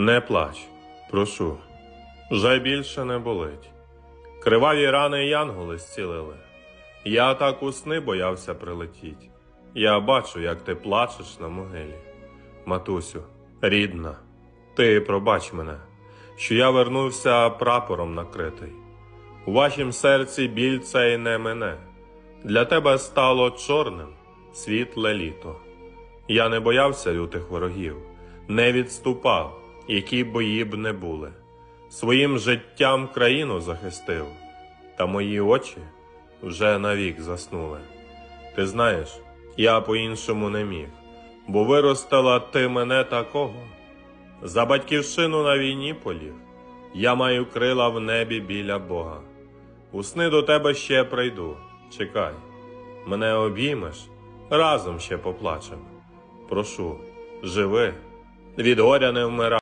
Не плач, прошу, вже більше не болить. Криваві рани янголи зцілили. Я так у сни боявся прилетіть. Я бачу, як ти плачеш на могилі. Матусю, рідна, ти пробач мене, що я вернувся прапором накритий. У вашім серці біль цей не мене. Для тебе стало чорним світле літо. Я не боявся лютих ворогів, не відступав, які бої б не були. Своїм життям країну захистив, та мої очі вже навік заснули. Ти знаєш, я по-іншому не міг, бо виростила ти мене такого. За батьківщину на війні поліг, я маю крила в небі біля Бога. У сни до тебе ще прийду, чекай, мене обіймеш, разом ще поплачем. Прошу, живи, від горя не вмирай.